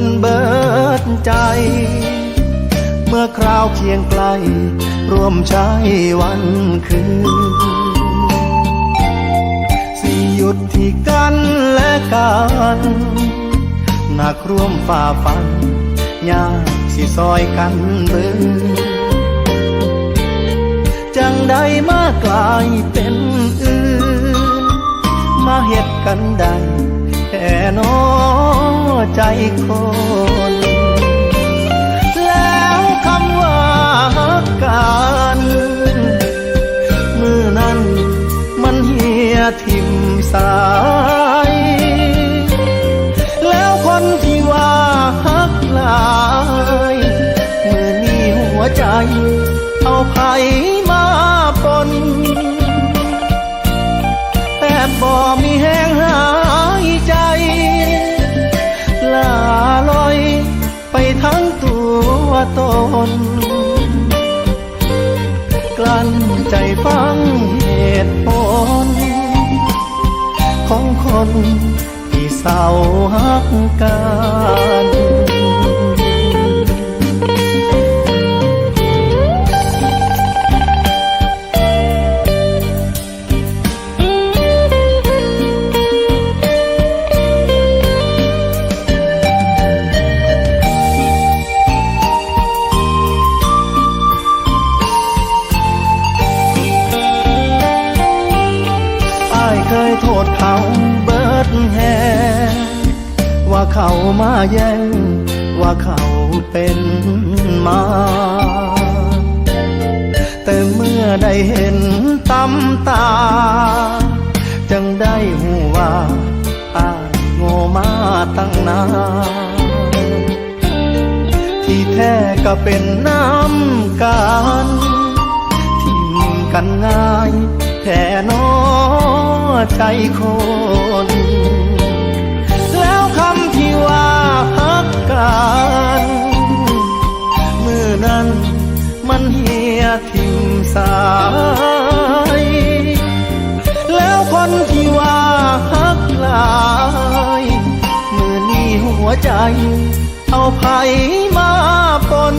นเบิดใจ เมื่อคราวเคียงไกล ร่วมใช้วันคืนสิหยุดที่กันและกันหนักร่วมฝ่าฟันยากสิซอยกันเบิ่งจังใดมากลายเป็นอื่น มาเฮ็ดกันได้แค่นอ ใจคนแล้วคำว่าฮักกันมือนั้นมันเหียทิมสายแล้วคนที่ว่าฮักหลายมือนี้หัวใจ เอาไผมาปนแอบบ่มีแห ตน กลั้นใจฟังเหตุผล ของคนที่เศร้าหักกัน ษเขาเบิดแฮว่าเขามาแย่งว่าเขาเป็นมาแต่เมื่อได้เห็นตำตาจังได้หูว่าอ้าโง่มาตั้งนานที่แท้ก็เป็นน้ำกันทิมกันง่ายแค่นอ ใจคน แล้วคำที่ว่าพักกันเมื่อนั้นมันเหียทิมสายแล้วคนที่ว่าฮักลายเมื่อนี้หัวใจ เอาไผมาปน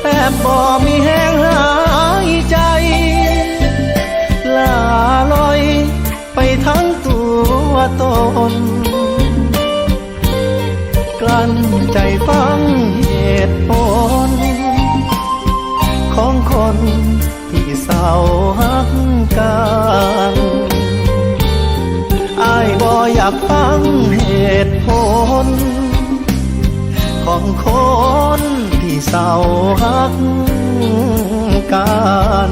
แทบบ่มีแห้งหา กลั้นใจฟังเหตุผล ของคนที่เศร้าหักกันอายบ่อยากฟังเหตุผล ของคนที่เศร้าหักกัน